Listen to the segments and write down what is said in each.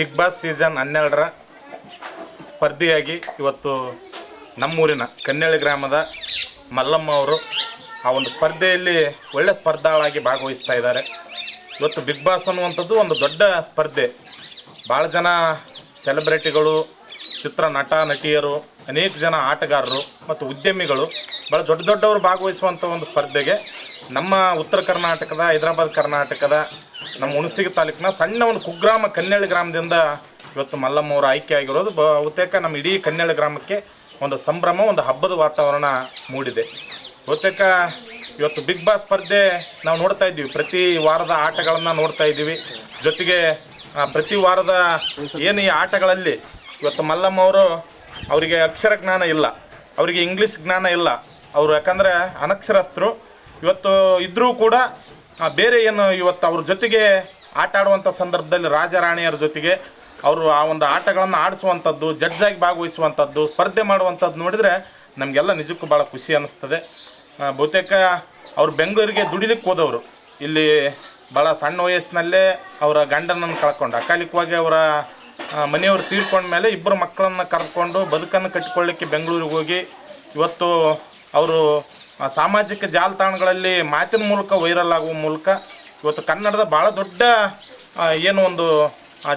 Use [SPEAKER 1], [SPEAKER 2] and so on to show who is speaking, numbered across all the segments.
[SPEAKER 1] Big boss season ಹನ್ನೆರಡರ ಸ್ಪರ್ಧಿಯಾಗಿ ಇವತ್ತು ನಮ್ಮೂರಿನ ಕನ್ನೆಳ್ಳಿ ಗ್ರಾಮದ ಮಲ್ಲಮ್ಮ ಅವರು ಆ ಒಂದು ಸ್ಪರ್ಧೆಯಲ್ಲಿ ಒಳ್ಳೆ ಸ್ಪರ್ಧಾಳಾಗಿ ಭಾಗವಹಿಸ್ತಾ ಇದ್ದಾರೆ. ಇವತ್ತು ಬಿಗ್ ಬಾಸ್ ಅನ್ನುವಂಥದ್ದು ಒಂದು ದೊಡ್ಡ ಸ್ಪರ್ಧೆ. ಭಾಳ ಜನ ಸೆಲೆಬ್ರಿಟಿಗಳು, ಚಿತ್ರ ನಟ, ನಟಿಯರು, ಅನೇಕ ಜನ ಆಟಗಾರರು ಮತ್ತು ಉದ್ಯಮಿಗಳು ಭಾಳ ದೊಡ್ಡ ದೊಡ್ಡವರು ಭಾಗವಹಿಸುವಂಥ ಒಂದು ಸ್ಪರ್ಧೆಗೆ ನಮ್ಮ ಉತ್ತರ ಕರ್ನಾಟಕದ, ಹೈದರಾಬಾದ್ ಕರ್ನಾಟಕದ ನಮ್ಮ ಹುಣಸಿಗೆ ತಾಲೂಕಿನ ಸಣ್ಣ ಒಂದು ಕುಗ್ರಾಮ ಕನ್ನೆಳ್ಳಿ ಗ್ರಾಮದಿಂದ ಇವತ್ತು ಮಲ್ಲಮ್ಮ ಅವರು ಆಯ್ಕೆ ಆಗಿರೋದು. ಬಹುತೇಕ ನಮ್ಮ ಇಡೀ ಕನ್ನೆಳ್ಳಿ ಗ್ರಾಮಕ್ಕೆ ಒಂದು ಸಂಭ್ರಮ, ಒಂದು ಹಬ್ಬದ ವಾತಾವರಣ ಮೂಡಿದೆ. ಬಹುತೇಕ ಇವತ್ತು ಬಿಗ್ ಬಾಸ್ ಸ್ಪರ್ಧೆ ನಾವು ನೋಡ್ತಾ ಇದ್ದೀವಿ. ಪ್ರತಿ ವಾರದ ಆಟಗಳನ್ನು ನೋಡ್ತಾ ಇದ್ದೀವಿ. ಜೊತೆಗೆ ಪ್ರತಿ ವಾರದ ಏನು ಈ ಆಟಗಳಲ್ಲಿ ಇವತ್ತು ಮಲ್ಲಮ್ಮ ಅವರು ಅವರಿಗೆ ಅಕ್ಷರ ಜ್ಞಾನ ಇಲ್ಲ. ಅವರಿಗೆ ಇಂಗ್ಲೀಷ್ ಜ್ಞಾನ ಇಲ್ಲ. ಅವರು ಯಾಕಂದರೆ ಅನಕ್ಷರಸ್ಥರು. ಇವತ್ತು ಇದ್ದರೂ ಕೂಡ ಬೇರೆ ಏನು ಇವತ್ತು ಅವ್ರ ಜೊತೆಗೆ ಆಟ ಆಡುವಂಥ ಸಂದರ್ಭದಲ್ಲಿ ರಾಜರಾಣಿಯರ ಜೊತೆಗೆ ಅವರು ಆ ಒಂದು ಆಟಗಳನ್ನು ಆಡಿಸುವಂಥದ್ದು, ಜಡ್ಜಾಗಿ ಭಾಗವಹಿಸುವಂಥದ್ದು, ಸ್ಪರ್ಧೆ ಮಾಡುವಂಥದ್ದು ನೋಡಿದರೆ ನಮಗೆಲ್ಲ ನಿಜಕ್ಕೂ ಭಾಳ ಖುಷಿ ಅನ್ನಿಸ್ತದೆ. ಬಹುತೇಕ ಅವ್ರು ಬೆಂಗಳೂರಿಗೆ ದುಡಿಲಿಕ್ಕೆ ಹೋದವರು. ಇಲ್ಲಿ ಭಾಳ ಸಣ್ಣ ವಯಸ್ಸಿನಲ್ಲೇ ಅವರ ಗಂಡನನ್ನು ಕಳ್ಕೊಂಡು ಅಕಾಲಿಕವಾಗಿ ಅವರ ಮನೆಯವರು ತೀರ್ಕೊಂಡ ಮೇಲೆ ಇಬ್ಬರು ಮಕ್ಕಳನ್ನು ಕರ್ಕೊಂಡು ಬದುಕನ್ನು ಕಟ್ಟಿಕೊಳ್ಳಿಕ್ಕೆ ಬೆಂಗಳೂರಿಗೆ ಹೋಗಿ ಇವತ್ತು ಅವರು ಸಾಮಾಜಿಕ ಜಾಲತಾಣಗಳಲ್ಲಿ ಮಾತಿನ ಮೂಲಕ ವೈರಲ್ ಆಗುವ ಮೂಲಕ ಇವತ್ತು ಕನ್ನಡದ ಭಾಳ ದೊಡ್ಡ ಏನು ಒಂದು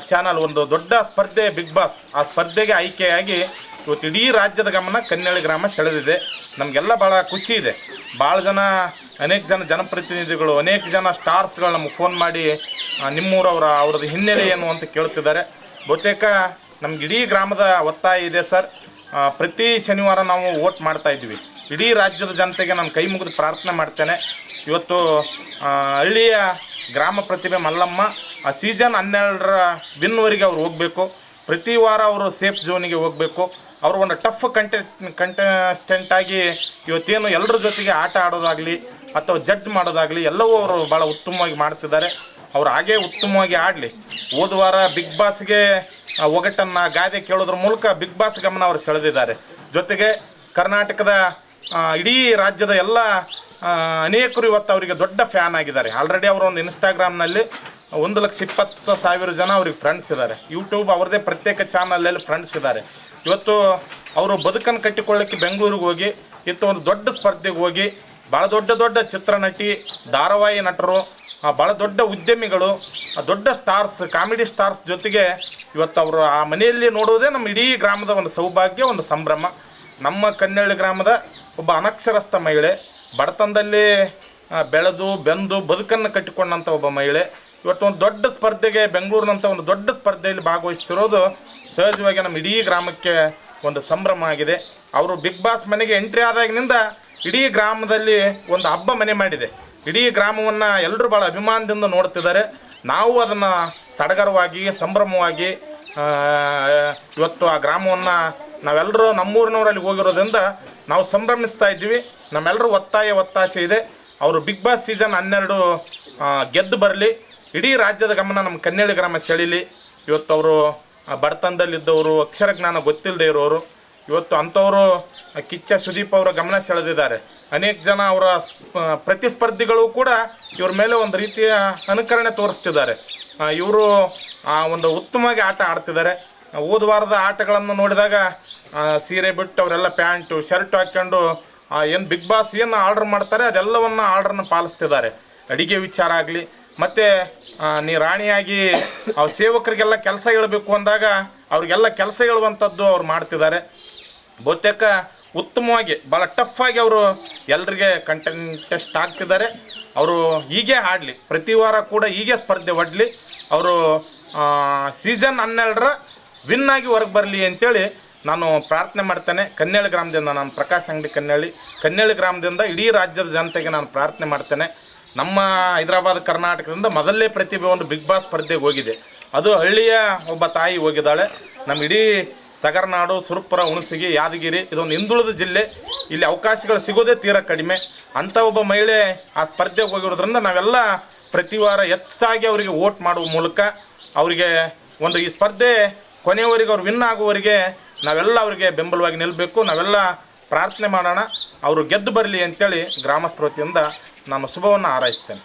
[SPEAKER 1] ಚಾನಲ್ ಒಂದು ದೊಡ್ಡ ಸ್ಪರ್ಧೆ ಬಿಗ್ ಬಾಸ್ ಆ ಸ್ಪರ್ಧೆಗೆ ಆಯ್ಕೆಯಾಗಿ ಇವತ್ತು ಇಡೀ ರಾಜ್ಯದ ಗಮನ ಕನ್ಯಾಳಿ ಗ್ರಾಮ ಸೆಳೆದಿದೆ. ನಮಗೆಲ್ಲ ಭಾಳ ಖುಷಿ ಇದೆ. ಭಾಳ ಜನ, ಅನೇಕ ಜನ ಜನಪ್ರತಿನಿಧಿಗಳು, ಅನೇಕ ಜನ ಸ್ಟಾರ್ಸ್ಗಳು ನಮಗೆ ಫೋನ್ ಮಾಡಿ ನಿಮ್ಮೂರವರ, ಅವ್ರದ್ದು ಹಿನ್ನೆಲೆ ಏನು ಅಂತ ಕೇಳ್ತಿದ್ದಾರೆ. ಬಹುತೇಕ ನಮ್ಗೆ ಇಡೀ ಗ್ರಾಮದ ಒತ್ತಾಯ ಇದೆ ಸರ್. ಪ್ರತಿ ಶನಿವಾರ ನಾವು ವೋಟ್ ಮಾಡ್ತಾ ಇದ್ವಿ ಇಡೀ ರಾಜ್ಯದ ಜನತೆಗೆ ನಾನು ಕೈ ಮುಗಿದು ಪ್ರಾರ್ಥನೆ ಮಾಡ್ತೇನೆ. ಇವತ್ತು ಹಳ್ಳಿಯ ಗ್ರಾಮ ಪ್ರತಿಭೆ ಮಲ್ಲಮ್ಮ, ಆ ಸೀಸನ್ ಹನ್ನೆರಡರ ಬಿನ್ವರಿಗೆ ಅವ್ರು ಹೋಗಬೇಕು. ಪ್ರತಿ ವಾರ ಅವರು ಸೇಫ್ ಝೋನಿಗೆ ಹೋಗಬೇಕು. ಅವರು ಒಂದು ಟಫ್ ಕಂಟೆ ಕಂಟೆಸ್ಟೆಂಟಾಗಿ ಇವತ್ತೇನು ಎಲ್ಲರ ಜೊತೆಗೆ ಆಟ ಆಡೋದಾಗಲಿ ಅಥವಾ ಜಡ್ಜ್ ಮಾಡೋದಾಗಲಿ ಎಲ್ಲವೂ ಅವರು ಭಾಳ ಉತ್ತಮವಾಗಿ ಮಾಡ್ತಿದ್ದಾರೆ. ಅವ್ರು ಹಾಗೇ ಉತ್ತಮವಾಗಿ ಆಡಲಿ. ಹೋದ ವಾರ ಬಿಗ್ ಬಾಸ್ಗೆ ಒಗಟನ್ನ ಗಾದೆ ಕೇಳೋದ್ರ ಮೂಲಕ ಬಿಗ್ ಬಾಸ್ ಗಮನ ಅವರು ಸೆಳೆದಿದ್ದಾರೆ. ಜೊತೆಗೆ ಕರ್ನಾಟಕದ ಇಡೀ ರಾಜ್ಯದ ಎಲ್ಲ ಅನೇಕರು ಇವತ್ತು ಅವರಿಗೆ ದೊಡ್ಡ ಫ್ಯಾನ್ ಆಗಿದ್ದಾರೆ. ಆಲ್ರೆಡಿ ಅವರು ಒಂದು ಇನ್ಸ್ಟಾಗ್ರಾಮ್ನಲ್ಲಿ ಒಂದು ಲಕ್ಷ ಇಪ್ಪತ್ತು ಸಾವಿರ ಜನ ಅವ್ರಿಗೆ ಫ್ರೆಂಡ್ಸ್ ಇದ್ದಾರೆ. ಯೂಟ್ಯೂಬ್ ಅವ್ರದ್ದೇ ಪ್ರತ್ಯೇಕ ಚಾನಲಲ್ಲಿ ಫ್ರೆಂಡ್ಸ್ ಇದ್ದಾರೆ. ಇವತ್ತು ಅವರು ಬದುಕನ್ನು ಕಟ್ಟಿಕೊಳ್ಳೋಕ್ಕೆ ಬೆಂಗಳೂರಿಗೆ ಹೋಗಿ, ಇಂಥ ಒಂದು ದೊಡ್ಡ ಸ್ಪರ್ಧೆಗೆ ಹೋಗಿ ಭಾಳ ದೊಡ್ಡ ದೊಡ್ಡ ಚಿತ್ರನಟಿ, ಧಾರಾವಾಹಿ ನಟರು ಭಾಳ ದೊಡ್ಡ ಉದ್ಯಮಿಗಳು, ಆ ದೊಡ್ಡ ಸ್ಟಾರ್ಸ್ ಕಾಮಿಡಿ ಸ್ಟಾರ್ಸ್ ಜೊತೆಗೆ ಇವತ್ತು ಅವರು ಆ ಮನೆಯಲ್ಲಿ ನೋಡುವುದೇ ನಮ್ಮ ಇಡೀ ಗ್ರಾಮದ ಒಂದು ಸೌಭಾಗ್ಯ, ಒಂದು ಸಂಭ್ರಮ. ನಮ್ಮ ಕನ್ನಳ್ಳಿ ಗ್ರಾಮದ ಒಬ್ಬ ಅನಕ್ಷರಸ್ಥ ಮಹಿಳೆ, ಬಡತನದಲ್ಲಿ ಬೆಳೆದು, ಬೆಂದು, ಬದುಕನ್ನು ಕಟ್ಟಿಕೊಂಡಂಥ ಒಬ್ಬ ಮಹಿಳೆ. ಇವತ್ತು ಒಂದು ದೊಡ್ಡ ಸ್ಪರ್ಧೆಗೆ ಬೆಂಗಳೂರಿನಂಥ ಒಂದು ದೊಡ್ಡ ಸ್ಪರ್ಧೆಯಲ್ಲಿ ಭಾಗವಹಿಸ್ತಿರೋದು ಸಹಜವಾಗಿ ನಮ್ಮ ಇಡೀ ಗ್ರಾಮಕ್ಕೆ ಒಂದು ಸಂಭ್ರಮ ಆಗಿದೆ. ಅವರು ಬಿಗ್ ಬಾಸ್ ಮನೆಗೆ ಎಂಟ್ರಿ ಆದಾಗಿನಿಂದ ಇಡೀ ಗ್ರಾಮದಲ್ಲಿ ಒಂದು ಹಬ್ಬ ಮನೆ ಮಾಡಿದೆ. ಇಡೀ ಗ್ರಾಮವನ್ನು ಎಲ್ಲರೂ ಭಾಳ ಅಭಿಮಾನದಿಂದ ನೋಡ್ತಿದ್ದಾರೆ. ನಾವು ಅದನ್ನು ಸಡಗರವಾಗಿ, ಸಂಭ್ರಮವಾಗಿ ಇವತ್ತು ಆ ಗ್ರಾಮವನ್ನು ನಾವೆಲ್ಲರೂ ನಮ್ಮೂರಿನವರಲ್ಲಿ ಹೋಗಿರೋದ್ರಿಂದ ನಾವು ಸಂಭ್ರಮಿಸ್ತಾ ಇದ್ದೀವಿ. ನಮ್ಮೆಲ್ಲರೂ ಒತ್ತಾಯ, ಒತ್ತಾಸೆ ಇದೆ. ಅವರು ಬಿಗ್ ಬಾಸ್ ಸೀಸನ್ ಹನ್ನೆರಡು ಗೆದ್ದು ಬರಲಿ. ಇಡೀ ರಾಜ್ಯದ ಗಮನ ನಮ್ಮ ಕನ್ನಡಿ ಗ್ರಾಮ ಸೆಳೀಲಿ. ಇವತ್ತು ಅವರು ಬಡತನದಲ್ಲಿದ್ದವರು, ಅಕ್ಷರ ಜ್ಞಾನ ಗೊತ್ತಿಲ್ಲದೆ ಇರೋರು. ಇವತ್ತು ಅಂಥವರು ಕಿಚ್ಚ ಸುದೀಪ್ ಅವರ ಗಮನ ಸೆಳೆದಿದ್ದಾರೆ. ಅನೇಕ ಜನ ಅವರ ಸ್ಪ- ಪ್ರತಿಸ್ಪರ್ಧಿಗಳು ಕೂಡ ಇವ್ರ ಮೇಲೆ ಒಂದು ರೀತಿಯ ಅನುಕರಣೆ ತೋರಿಸ್ತಿದ್ದಾರೆ. ಇವರು ಒಂದು ಉತ್ತಮವಾಗಿ ಆಟ ಆಡ್ತಿದ್ದಾರೆ. ಹೋದ ಆಟಗಳನ್ನು ನೋಡಿದಾಗ ಸೀರೆ ಬಿಟ್ಟು ಅವರೆಲ್ಲ ಪ್ಯಾಂಟು, ಶರ್ಟ್ ಹಾಕ್ಕೊಂಡು ಏನು ಬಿಗ್ ಬಾಸ್ ಏನು ಆರ್ಡ್ರ್ ಮಾಡ್ತಾರೆ, ಅದೆಲ್ಲವನ್ನು ಆರ್ಡ್ರನ್ನ ಪಾಲಿಸ್ತಿದ್ದಾರೆ. ಅಡಿಗೆ ವಿಚಾರ ಆಗಲಿ, ಮತ್ತು ನೀ ರಾಣಿಯಾಗಿ ಅವ್ರ ಸೇವಕರಿಗೆಲ್ಲ ಕೆಲಸ ಹೇಳಬೇಕು ಅಂದಾಗ, ಅವ್ರಿಗೆಲ್ಲ ಕೆಲಸ ಹೇಳುವಂಥದ್ದು ಅವ್ರು ಮಾಡ್ತಿದ್ದಾರೆ. ಬಹುತೇಕ ಉತ್ತಮವಾಗಿ ಭಾಳ ಆಗಿ ಅವರು ಎಲ್ರಿಗೆ ಕಂಟೆಂಟೆಸ್ಟ್ ಆಗ್ತಿದ್ದಾರೆ ಅವರು ಹೀಗೆ ಆಡಲಿ, ಪ್ರತಿ ವಾರ ಕೂಡ ಹೀಗೆ ಸ್ಪರ್ಧೆ ಒಡ್ಲಿ, ಅವರು ಸೀಸನ್ ಹನ್ನೆರಡರ ವಿನ್ ಆಗಿ ಹೊರಗೆ ಬರಲಿ ಅಂತೇಳಿ ನಾನು ಪ್ರಾರ್ಥನೆ ಮಾಡ್ತೇನೆ. ಕನ್ನೇಳಿ ಗ್ರಾಮದಿಂದ ನಾನು ಪ್ರಕಾಶ್ ಅಂಗಡಿ ಕನ್ನೇಳಿ ಕನ್ನೇಳಿ ಗ್ರಾಮದಿಂದ ಇಡೀ ರಾಜ್ಯದ ಜನತೆಗೆ ನಾನು ಪ್ರಾರ್ಥನೆ ಮಾಡ್ತೇನೆ. ನಮ್ಮ ಹೈದರಾಬಾದ್, ಕರ್ನಾಟಕದಿಂದ ಮೊದಲನೇ ಪ್ರತಿಭೆ ಒಂದು ಬಿಗ್ ಬಾಸ್ ಸ್ಪರ್ಧೆಗೆ ಹೋಗಿದೆ. ಅದು ಹಳ್ಳಿಯ ಒಬ್ಬ ತಾಯಿ ಹೋಗಿದ್ದಾಳೆ. ನಮ್ಮ ಇಡೀ ಸಗರನಾಡು, ಸುರಪುರ, ಹುಣಸಗಿ, ಯಾದಗಿರಿ, ಇದೊಂದು ಹಿಂದುಳಿದ ಜಿಲ್ಲೆ. ಇಲ್ಲಿ ಅವಕಾಶಗಳು ಸಿಗೋದೇ ತೀರ ಕಡಿಮೆ. ಅಂಥ ಒಬ್ಬ ಮಹಿಳೆ ಆ ಸ್ಪರ್ಧೆಗೆ ಹೋಗಿರೋದ್ರಿಂದ ನಾವೆಲ್ಲ ಪ್ರತಿ ವಾರ ಹೆಚ್ಚಾಗಿ ಅವರಿಗೆ ವೋಟ್ ಮಾಡುವ ಮೂಲಕ ಅವರಿಗೆ ಒಂದು ಈ ಸ್ಪರ್ಧೆ ಕೊನೆಯವರೆಗೆ ಅವ್ರು ವಿನ್ ಆಗುವವರಿಗೆ ನಾವೆಲ್ಲ ಅವರಿಗೆ ಬೆಂಬಲವಾಗಿ ನಿಲ್ಲಬೇಕು ನಾವೆಲ್ಲ ಪ್ರಾರ್ಥನೆ ಮಾಡೋಣ. ಅವರು ಗೆದ್ದು ಬರಲಿ ಅಂತೇಳಿ ಗ್ರಾಮಸ್ಥರ ವತಿಯಿಂದ ನಾನು ಶುಭವನ್ನು ಹಾರೈಸ್ತೇನೆ.